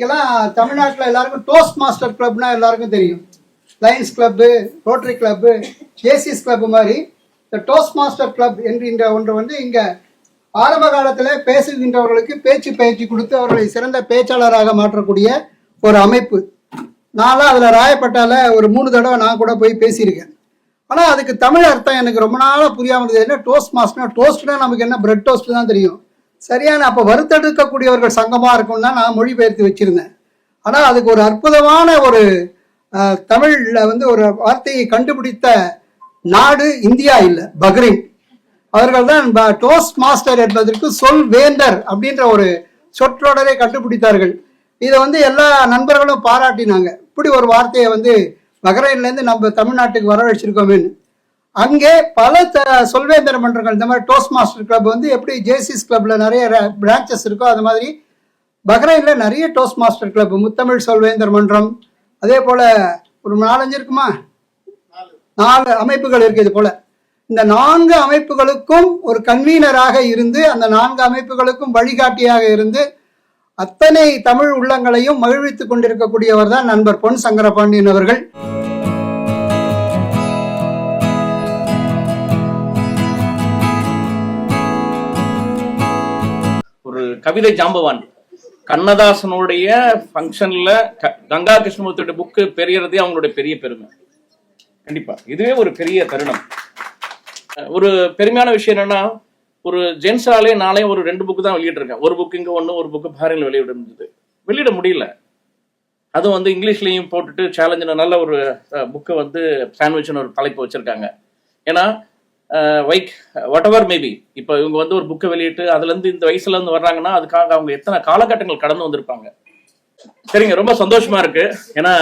இங்கெல்லாம் தமிழ்நாட்டில் எல்லாருக்கும் டோஸ்ட் மாஸ்டர் கிளப்னா எல்லாருக்கும் தெரியும். Lions club Rotary club ACS club மாதிரி. இந்த டோஸ்ட் மாஸ்டர் கிளப் என்கின்ற ஒன்று வந்து இங்கே ஆரம்ப காலத்தில் பேசுகின்றவர்களுக்கு பேச்சு பயிற்சி கொடுத்து அவர்களை சிறந்த பேச்சாளராக மாற்றக்கூடிய ஒரு அமைப்பு. நான்லாம் அதில் ராயப்பட்டால ஒரு மூணு தடவை நான் கூட போய் பேசியிருக்கேன். ஆனால் அதுக்கு தமிழ் அர்த்தம் எனக்கு ரொம்ப நாளாக புரியாமல் இருந்தது. என்ன டோஸ்ட் மாஸ்டர்னா டோஸ்ட்னா நமக்கு என்ன பிரெட் டோஸ்ட் தான் தெரியும். சரியான அப்போ வறுத்தெடுக்கக்கூடியவர்கள் சங்கமாக இருக்கும்னா தான் நான் மொழிபெயர்த்து வச்சுருந்தேன். ஆனால் அதுக்கு ஒரு அற்புதமான ஒரு தமிழில் வந்து ஒரு வார்த்தையை கண்டுபிடித்த நாடு இந்தியா இல்லை பக்ரீன் அவர்கள் தான் டோஸ்ட் மாஸ்டர் என்பதற்கு சொல் வேந்தர் அப்படின்ற ஒரு சொற்றொடரை கண்டுபிடித்தார்கள். இதை வந்து எல்லா நண்பர்களும் பாராட்டினாங்க. இப்படி ஒரு வார்த்தையை வந்து பக்ரைன்லேருந்து நம்ம தமிழ்நாட்டுக்கு வரவழைச்சிருக்கோமேன்னு. அங்கே பல த சொல்வேந்தர் மன்றங்கள் இந்த மாதிரி டோஸ்ட் மாஸ்டர் கிளப் வந்து எப்படி ஜேசிஸ் கிளப்ல நிறைய பிரான்ச்சஸ் இருக்கோ அது மாதிரி பஹ்ரைனில் நிறைய toast master club Muthamizh Solvendhar Mandram அதே போல ஒரு நாலஞ்சு இருக்குமா? நாலு அமைப்புகள் இருக்கு இது போல. இந்த நான்கு அமைப்புகளுக்கும் ஒரு கன்வீனராக இருந்து அந்த நான்கு அமைப்புகளுக்கும் வழிகாட்டியாக இருந்து அத்தனை தமிழ் உள்ளங்களையும் மகிழ்வித்துக் கொண்டிருக்கக்கூடியவர் தான் நண்பர் பொன் சங்கரபாண்டியன் அவர்கள். கவிதை ஜாம்பவான். கண்ணதாசனுடைய ஃபங்க்ஷன்ல கங்கா கிருஷ்ணமூர்த்தியோட புக்கு பெரியறதே அவங்களுடைய பெரிய பெருமை. கண்டிப்பா. இதுவே ஒரு பெரிய தருணம். ஒரு பெருமையான விஷயம் என்னன்னா ஒரு ஜென்ஸாலே நாளே ஒரு ரெண்டு புக்கு தான் வெளியிட்டிருக்கேன். ஒரு புக் இங்க ஒன்று ஒரு புக்கு பாரின்ல வெளியிட முடிஞ்சது. வெளியிட முடியல. அதுவும் வந்து இங்கிலீஷ்லயும் போட்டுட்டு சேலஞ்சின நல்ல ஒரு புக்கை வந்து சாண்ட்விச்னு ஒரு தலைப்பு வச்சிருக்காங்க. ஏன்னா வைக் வாட் எவர் மேபி இப்போ இவங்க வந்து ஒரு புக்கை வெளியிட்டு அதுலேருந்து இந்த வயசுல இருந்து வர்றாங்கன்னா அதுக்காக அவங்க எத்தனை காலகட்டங்கள் கடந்து வந்திருப்பாங்க. சரிங்க ரொம்ப சந்தோஷமா இருக்கு. ஏன்னா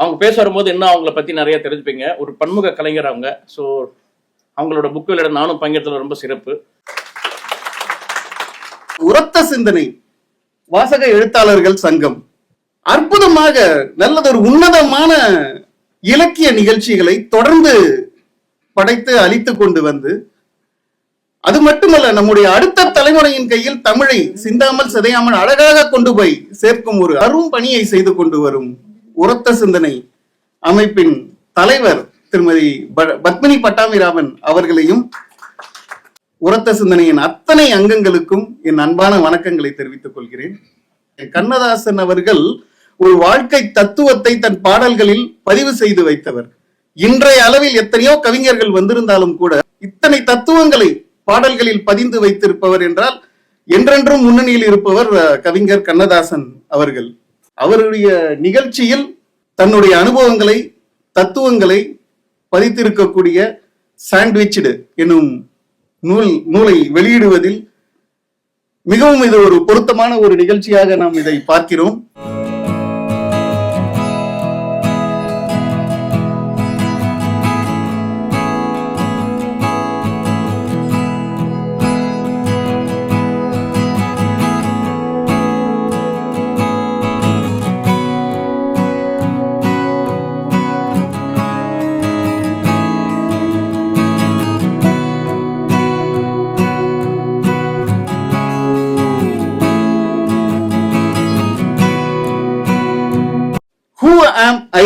அவங்க பேச வரும்போது இன்னும் அவங்கள பத்தி நிறைய தெரிஞ்சுப்பீங்க. ஒரு பன்முக கலைஞர் அவங்க. ஸோ அவங்களோட புக்கு வெளியிட நானும் பங்கேற்றதுல ரொம்ப சிறப்பு. உரத்த சிந்தனை. வாசக எழுத்தாளர்கள் சங்கம். அற்புதமாக நல்லதொரு உன்னதமான இலக்கிய நிகழ்ச்சிகளை தொடர்ந்து படைத்து அழித்து கொண்டு வந்து அது மட்டுமல்ல நம்முடைய அடுத்த தலைமுறையின் கையில் தமிழை சிந்தாமல் சிதையாமல் அழகாக கொண்டு போய் சேர்க்கும் ஒரு அரும் பணியை செய்து கொண்டு வரும் உரத்த சிந்தனை அமைப்பின் தலைவர் திருமதி ப- பத்மினி பட்டாமிராமன் அவர்களையும் உரத்த சிந்தனையின் அத்தனை அங்கங்களுக்கும் என் அன்பான வணக்கங்களை தெரிவித்துக் கொள்கிறேன். கண்ணதாசன் அவர்கள் ஒரு வாழ்க்கை தத்துவத்தை தன் பாடல்களில் பதிவு செய்து வைத்தவர். இன்றைய அளவில் எத்தனையோ கவிஞர்கள் வந்திருந்தாலும் கூட இத்தனை தத்துவங்களை பாடல்களில் பதிந்து வைத்திருப்பவர் என்றால் என்றென்றும் முன்னணியில் இருப்பவர் கவிஞர் கண்ணதாசன் அவர்கள். அவருடைய நிகழ்ச்சியில் தன்னுடைய அனுபவங்களை தத்துவங்களை பதித்திருக்கக்கூடிய சாண்ட்விச்டு எனும் நூல் நூலை வெளியிடுவதில் மிகவும் இது ஒரு பொருத்தமான ஒரு நிகழ்ச்சியாக நாம் இதை பார்க்கிறோம்.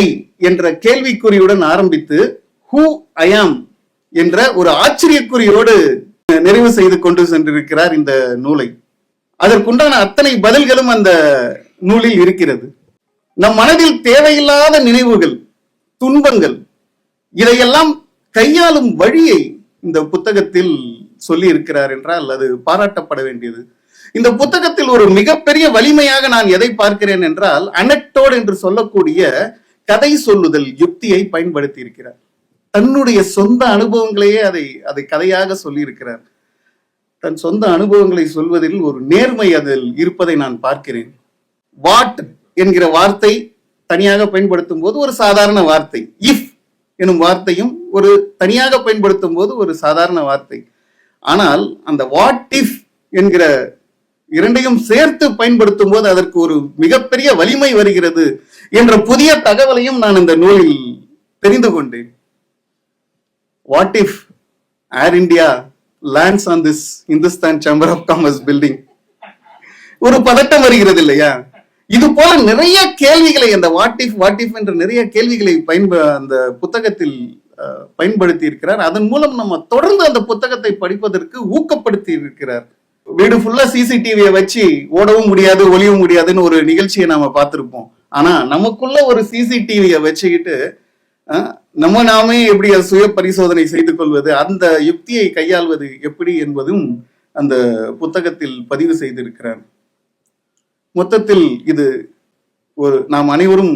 ஐ என்ற கேள்விக்குறியுடன் ஆரம்பித்து ஹூ ஐ ஆம் என்ற ஒரு ஆச்சரியக்குறியோடு நிறைவு செய்து கொண்டு சென்றிருக்கிறார் இந்த நூலை. அதற்குண்டான அத்தனை பதில்களும் அந்த நூலில் இருக்கிறது. நம் மனதில் தேவையில்லாத நினைவுகள் துன்பங்கள் இதையெல்லாம் கையாளும் வழியை இந்த புத்தகத்தில் சொல்லி இருக்கிறார் என்றால் அது பாராட்டப்பட வேண்டியது. இந்த புத்தகத்தில் ஒரு மிகப்பெரிய வலிமையாக நான் எதை பார்க்கிறேன் என்றால் அனக்டோட் என்று சொல்லக்கூடிய கதை சொல்லுதல் யுக்தியை பயன்படுத்தி இருக்கிறார் தன்னுடைய சொந்த அனுபவங்களையே அதை அதை கதையாக சொல்லியிருக்கிறார். தன் சொந்த அனுபவங்களை சொல்வதில் ஒரு நேர்மை அதில் இருப்பதை நான் பார்க்கிறேன். வாட் என்கிற வார்த்தை தனியாக பயன்படுத்தும் போது ஒரு சாதாரண வார்த்தை. இஃப் எனும் வார்த்தையும் ஒரு தனியாக பயன்படுத்தும் போது ஒரு சாதாரண வார்த்தை. ஆனால் அந்த வாட் இஃப் என்கிற இரண்டையும் சேர்த்து பயன்படுத்தும் போது அதற்கு ஒரு மிகப்பெரிய வலிமை வருகிறது. என்ற புதிய தகவலையும் நான் இந்த நூலில் தெரிந்து கொண்டேன். What if Air India lands on this Hindustan chamber of commerce building ஒரு பதட்டம் வருகிறது இல்லையா? இது போல நிறைய கேள்விகளை அந்த வாட் இஃப் வாட் இஃப் என்ற நிறைய கேள்விகளை பயன்ப அந்த புத்தகத்தில் பயன்படுத்தி இருக்கிறார் அதன் மூலம் நம்ம தொடர்ந்து அந்த புத்தகத்தை படிப்பதற்கு ஊக்கப்படுத்தி இருக்கிறார் வீடு ஃபுல்லா சிசிடிவியை வச்சு ஓடவும் முடியாது ஒளியவும் முடியாதுன்னு ஒரு நிகழ்ச்சியை நாம பார்த்திருப்போம். ஆனா நமக்குள்ள ஒரு சிசிடிவியை வச்சுக்கிட்டு நம்ம நாமே எப்படி அது சுய பரிசோதனை செய்து கொள்வது அந்த யுக்தியை கையாள்வது எப்படி என்பதும் அந்த புத்தகத்தில் பதிவு செய்திருக்கிறார். மொத்தத்தில் இது ஒரு நாம் அனைவரும்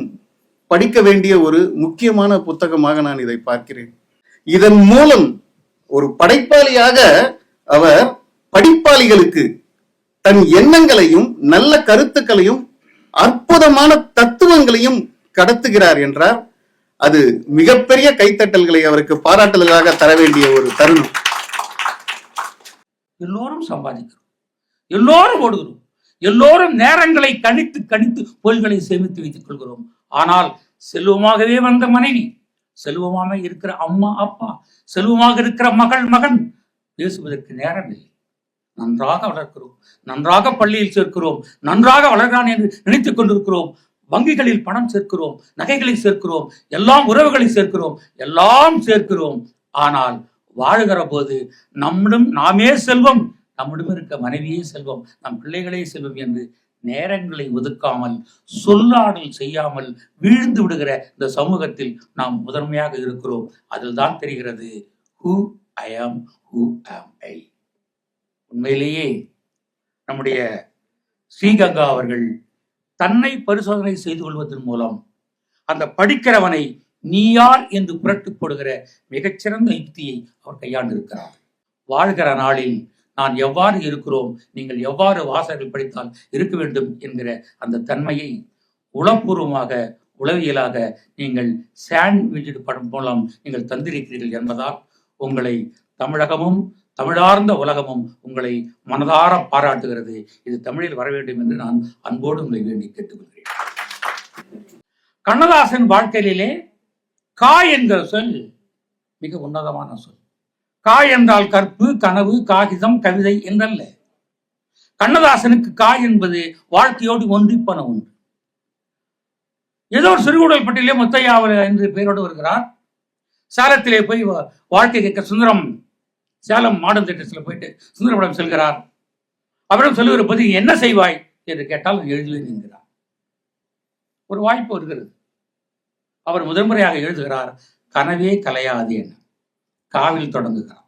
படிக்க வேண்டிய ஒரு முக்கியமான புத்தகமாக நான் இதை பார்க்கிறேன். இதன் மூலம் ஒரு படைப்பாளியாக அவர் படிப்பாளிகளுக்கு தன் எண்ணங்களையும் நல்ல கருத்துக்களையும் அற்புதமான தத்துவங்களையும் கடத்துகிறார் என்றார். அது மிகப்பெரிய கைத்தட்டல்களை அவருக்கு பாராட்டுதலாக தர வேண்டிய ஒரு தருணம். எல்லோரும் சம்பாதிக்கிறோம். எல்லோரும் ஓடுகிறோம். எல்லோரும் நேரங்களை கணித்து கணித்து பொருள்களை சேமித்து வைத்துக் கொள்கிறோம். ஆனால் செல்வமாகவே வந்த மனைவி செல்வமாக இருக்கிற அம்மா அப்பா செல்வமாக இருக்கிற மகள் மகன் பேசுவதற்கு நேரம் இல்லை. நன்றாக வளர்க்கிறோம். நன்றாக பள்ளியில் சேர்க்கிறோம். நன்றாக வளர்கிறான் என்று நினைத்துக் கொண்டிருக்கிறோம். வங்கிகளில் பணம் சேர்க்கிறோம். நகைகளை சேர்க்கிறோம். எல்லாம் உறவுகளை சேர்க்கிறோம். எல்லாம் சேர்க்கிறோம். ஆனால் வாழுகிற போது நம்மிடம் நாமே செல்வம். நம்மிடம் இருக்க மனைவியே செல்வம். நம் பிள்ளைகளே செல்வம் என்று நேரங்களை ஒதுக்காமல் சொல்லாடல் செய்யாமல் வீழ்ந்து விடுகிற இந்த சமூகத்தில் நாம் முதன்மையாக இருக்கிறோம். அதில் தான் தெரிகிறது ஹூ ஐ ஆம் ஹூ ஆம் ஐ உண்மையிலேயே நம்முடைய ஸ்ரீகங்கா அவர்கள் தன்னை பரிசோதனை செய்து கொள்வதன் மூலம் அந்த படிக்கிறவனை நீ யார் என்று புரட்டு போடுகிற மிகச்சிறந்த யுக்தியை அவர் கையாண்டிருக்கிறார். வாழ்கிற நாளில் நான் எவ்வாறு இருக்கிறோம்? நீங்கள் எவ்வாறு வாசகர்கள் படித்தால் இருக்க வேண்டும் என்கிற அந்த தன்மையை உளப்பூர்வமாக உளவியலாக நீங்கள் சாண்ட்விஜ் படம் மூலம் நீங்கள் தந்திருக்கிறீர்கள் என்பதால் உங்களை தமிழகமும் தமிழார்ந்த உலகமும் உங்களை மனதார பாராட்டுகிறது. இது தமிழில் வர வேண்டும் என்று நான் அன்போடு உங்களை வேண்டி கேட்டுக்கொள்கிறேன். கண்ணதாசன் வாழ்க்கையிலே கா என்கிற சொல் மிக உன்னதமான சொல். கா என்றால் கற்பு கனவு காகிதம் கவிதை என்றல்ல. கண்ணதாசனுக்கு கா என்பது வாழ்க்கையோடு ஒன்றிப்பன ஒன்று. ஏதோ ஒரு சிறுகுடல் பட்டியலே முத்தையாவல் என்று பெயரோடு வருகிறார். சேலத்திலே போய் வா- வாழ்க்கை கேட்க சுந்தரம் சேலம் மாடல் தேட்டர்ஸில் போயிட்டு சுந்தரபடம் செல்கிறார். அவரிடம் சொல்லுகிற போது என்ன செய்வாய்? என்று கேட்டால் எழுதுவேன் என்கிறார். ஒரு வாய்ப்பு வருகிறது. அவர் முதன்முறையாக எழுதுகிறார் கனவே கலையாது என. காவில் தொடங்குகிறார்.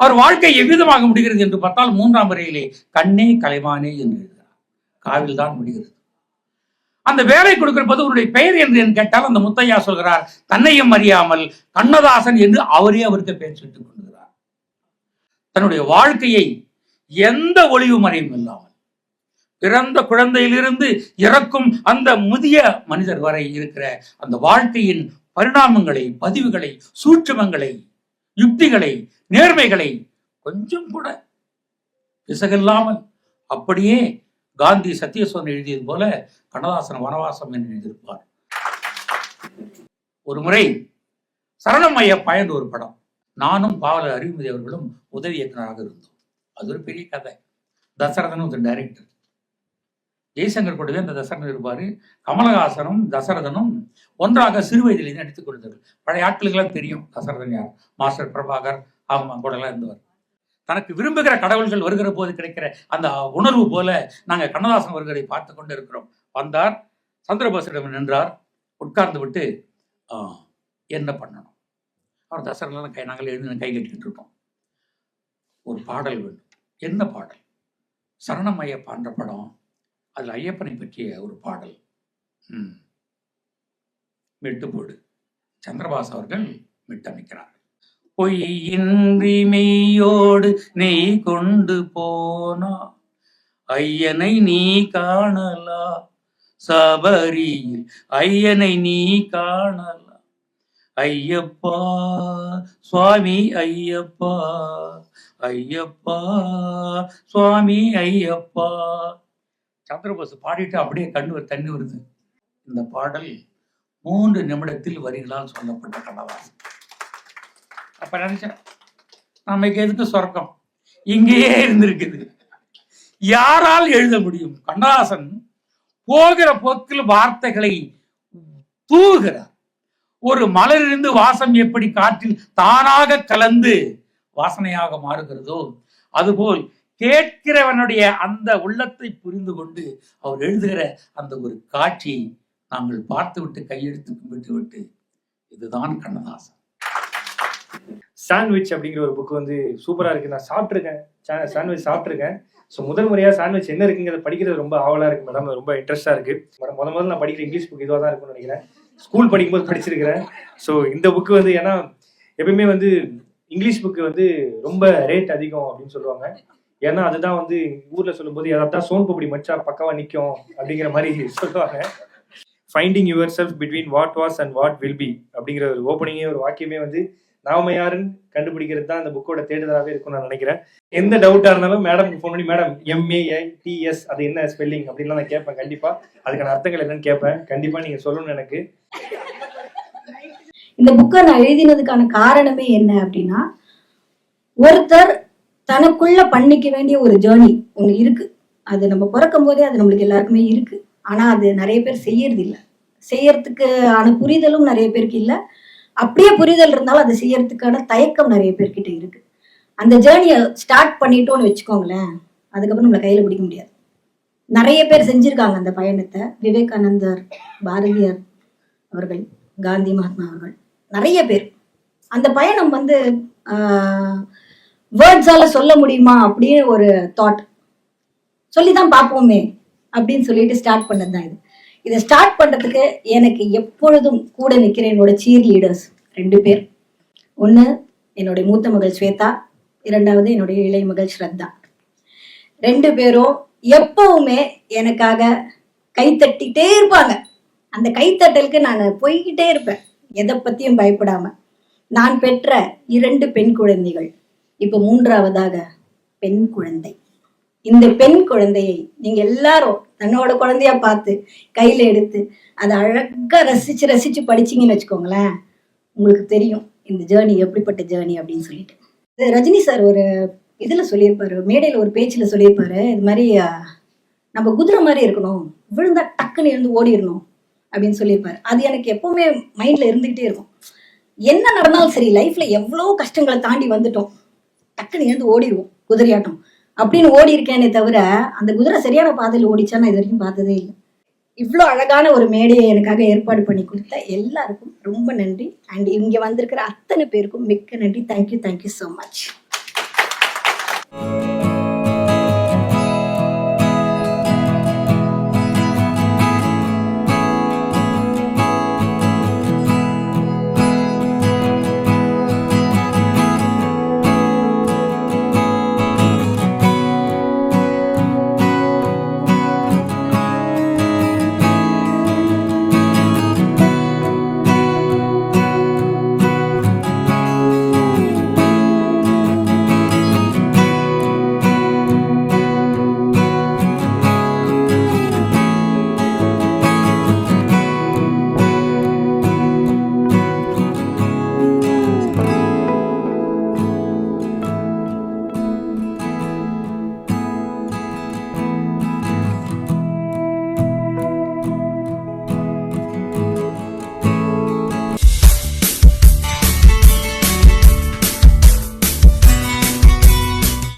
அவர் வாழ்க்கை எவ்விதமாக முடிகிறது என்று பார்த்தால் மூன்றாம் முறையிலே கண்ணே கலைவானே என்று எழுதுகிறார். காவில் தான் முடிகிறது. அந்த வேலை கொடுக்கிற போது அவருடைய பெயர் என்று என்று கேட்டால் அந்த முத்தையா சொல்கிறார் தன்னையும் அறியாமல் கண்ணதாசன் என்று அவரே அவருக்கு பெயர் சுட்டுக் கொண்டு தன்னுடைய வாழ்க்கையை எந்த ஒளிவு மறையும் இல்லாமல் பிறந்த குழந்தையிலிருந்து இறக்கும் அந்த முதிய மனிதர் வரை இருக்கிற அந்த வாழ்க்கையின் பரிணாமங்களை பதிவுகளை சூட்சுமங்களை யுக்திகளை நேர்மைகளை கொஞ்சம் கூட பிசகில்லாமல் அப்படியே காந்தி சத்தியசோதன் எழுதியது போல கண்ணதாசன் வனவாசம் என்று எழுதியிருப்பார். ஒரு முறை சரணமய ஐயப்பா ஒரு படம். நானும் பாவலர் அறிவுமதி அவர்களும் உதவி இயக்குனராக இருந்தோம். அது ஒரு பெரிய கதை. தசரதன் ஒரு டைரக்டர் ஜெய்சங்கர் கூடவே அந்த தசரதன் இருப்பார். கமலஹாசனும் தசரதனும் ஒன்றாக சிறு வயதிலேயே நடித்துக் கொண்டார்கள் பழைய ஆட்களுக்கெல்லாம் தெரியும் தசரதன் யார். மாஸ்டர் பிரபாகர் அவங்க கூடலாம் இருந்தவர். தனக்கு விரும்புகிற கடவுள்கள் வருகிற போது கிடைக்கிற அந்த உணர்வு போல நாங்கள் கண்ணதாசன் அவர்களை பார்த்து கொண்டு இருக்கிறோம் வந்தார். சந்திரபாசரிடம் நின்றார். உட்கார்ந்து விட்டு என்ன பண்ணணும்? அவர் தசரெல்லாம் கை நாங்கள் எழுந்து கை கட்டிக்கிட்டு இருக்கோம் ஒரு பாடல் வேண்டும் என்ன பாடல்? சரணம் ஐயப்பான்ற படம். அதில் ஐயப்பனை பற்றிய ஒரு பாடல். மெட்டுப்போடு. போடு சந்திரபாஸ் அவர்கள் மிட்டமைக்கிறார். பொய்யின்றி மெய்யோடு நெய் கொண்டு போனா ஐயனை நீ காணலா? சபரியில் ஐயனை நீ காணலா? ஐயப்பா சுவாமி ஐயப்பா ஐயப்பா சுவாமி ஐயப்பா. சந்திரபோஸ் பாடிட்டு அப்படியே கண்ணு தண்ணி வருது. இந்த பாடல் மூன்று நிமிடத்தில் வரிகளால் சொல்லப்பட்ட கண்ணதாசன் அப்ப நினைச்சேன் நமக்கு எதுக்கு சொர்க்கம்? இங்கேயே இருந்திருக்குது. யாரால் எழுத முடியும்? கண்ணதாசன் போகிற போக்கில் வார்த்தைகளை தூவுகிறார். ஒரு மலரிலிருந்து வாசம் எப்படி காற்றில் தானாக கலந்து வாசனையாக மாறுகிறதோ அதுபோல் கேட்கிறவனுடைய அந்த உள்ளத்தை புரிந்து கொண்டு அவர் எழுதுகிற அந்த ஒரு காட்சியை நாங்கள் பார்த்துவிட்டு கையெழுத்து கும்பிட்டு விட்டு இதுதான் கண்ணதாசன். சாண்ட்விச் அப்படிங்கிற ஒரு புக் வந்து சூப்பரா இருக்கு. நான் சாப்பிட்ருக்கேன் சாண்ட்விச் சாப்பிட்ருக்கேன் ஸோ முதல் முறையா சாண்ட்விச் என்ன இருக்குங்கிறத படிக்கிறது ரொம்ப ஆவலா இருக்கு மேடம் ரொம்ப இன்ட்ரெஸ்டா இருக்கு. மேடம் முத முதல்ல நான் படிக்கிற இங்கிலீஷ் புக் இதுவாக தான் இருக்கும்னு நினைக்கிறேன். ஸ்கூல் படிக்கும்போது படிச்சிருக்கிறேன். ஸோ இந்த புக்கு வந்து ஏன்னா எப்பயுமே வந்து இங்கிலீஷ் புக்கு வந்து ரொம்ப ரேட் அதிகம் அப்படின்னு சொல்லுவாங்க. ஏன்னா அதுதான் வந்து ஊர்ல சொல்லும்போது அதான் சோன் பப்படி மச்சா பக்கவா நிற்கும் அப்படிங்கிற மாதிரி சொல்லுவாங்க. Finding yourself between what was and what will be அப்படிங்கிற ஒரு ஓப்பனிங்கே ஒரு வாக்கியமே வந்து நாம யாருன்னு கண்டுபிடிக்கிறது தான் அந்த புக்கோட தேடுதலாகவே இருக்கும்னு நான் நினைக்கிறேன். எந்த டவுட்டா இருந்தாலும் மேடம் ஃபோன் பண்ணி madam M A I D S அது என்ன ஸ்பெல்லிங் அப்படின்லாம் நான் கேட்பேன் கண்டிப்பா. அதுக்கான அர்த்தங்கள் என்னன்னு கேட்பேன். கண்டிப்பா நீங்க சொல்லணும் எனக்கு. இந்த புக்கை நான் எழுதினதுக்கான காரணமே என்ன அப்படின்னா ஒருத்தர் தனக்குள்ள பண்ணிக்க வேண்டிய ஒரு ஜேர்னி ஒன்று இருக்கு. அது நம்ம பிறக்கும் போதே அது நம்மளுக்கு எல்லாருக்குமே இருக்கு. ஆனா அது நிறைய பேர் செய்யறது இல்ல செய்யறதுக்கு ஆன புரிதலும் நிறைய பேருக்கு இல்ல. அப்படியே புரிதல் இருந்தாலும் அதை செய்யறதுக்கான தயக்கம் நிறைய பேர்கிட்ட இருக்கு. அந்த ஜேர்னியை ஸ்டார்ட் பண்ணிட்டோம்னு வச்சுக்கோங்களேன் அதுக்கப்புறம் நம்மளை கையில பிடிக்க முடியாது. நிறைய பேர் செஞ்சிருக்காங்க அந்த பயணத்தை. விவேகானந்தர் பாரதியார் அவர்கள் காந்தி மகாத்மா அவர்கள் நிறைய பேர். அந்த பயணம் வந்து வேர்ட்ஸால சொல்ல முடியுமா அப்படின்னு ஒரு தாட் சொல்லி தான் பார்ப்போமே அப்படின்னு சொல்லிட்டு ஸ்டார்ட் பண்ணது தான் இது. இதை ஸ்டார்ட் பண்றதுக்கு எனக்கு எப்பொழுதும் கூட நிற்கிற என்னோட சீர் லீடர்ஸ் ரெண்டு பேர். ஒன்று என்னுடைய மூத்த மகள் ஸ்வேதா. இரண்டாவது என்னுடைய இளைய மகள் ஸ்ரத்தா. ரெண்டு பேரும் எப்பவுமே எனக்காக கைத்தட்டிட்டே இருப்பாங்க. அந்த கைத்தட்டலுக்கு நான் போய்கிட்டே இருப்பேன். எதை பத்தியும் பயப்படாம. நான் பெற்ற இரண்டு பெண் குழந்தைகள். இப்ப மூன்றாவதாக பெண் குழந்தை. இந்த பெண் குழந்தையை நீங்க எல்லாரும் தன்னோட குழந்தையா பார்த்து கையில எடுத்து அதை அழகா ரசிச்சு ரசிச்சு படிச்சீங்கன்னு வச்சுக்கோங்களேன் உங்களுக்கு தெரியும் இந்த ஜேர்னி எப்படிப்பட்ட ஜேர்னி அப்படின்னு சொல்லிட்டு. ரஜினி சார் ஒரு இதுல சொல்லியிருப்பாரு மேடையில ஒரு பேச்சுல சொல்லியிருப்பாரு இது மாதிரி நம்ம குதிரை மாதிரி இருக்கணும் விழுந்தா டக்குன்னு இருந்து ஓடிடணும் அப்படின்னு சொல்லியிருப்பாரு. அது எனக்கு எப்பவுமே மைண்ட்ல இருந்துகிட்டே இருக்கும். என்ன நடந்தாலும் சரி லைஃப்ல எவ்வளோ கஷ்டங்களை தாண்டி வந்துட்டோம் டக்குன்னு இருந்து ஓடிடுவோம் குதிரையாட்டம். அப்படின்னு ஓடி இருக்கேனே தவிர அந்த குதிரை சரியான பாதையில் ஓடிச்சா நான் இது வரைக்கும் பார்த்ததே இல்லை. இவ்வளோ அழகான ஒரு மேடையை எனக்காக ஏற்பாடு பண்ணி கொடுத்த எல்லாருக்கும் ரொம்ப நன்றி. அண்ட் இங்கே வந்திருக்கிற அத்தனை பேருக்கும் மிக்க நன்றி. Thank you thank you so much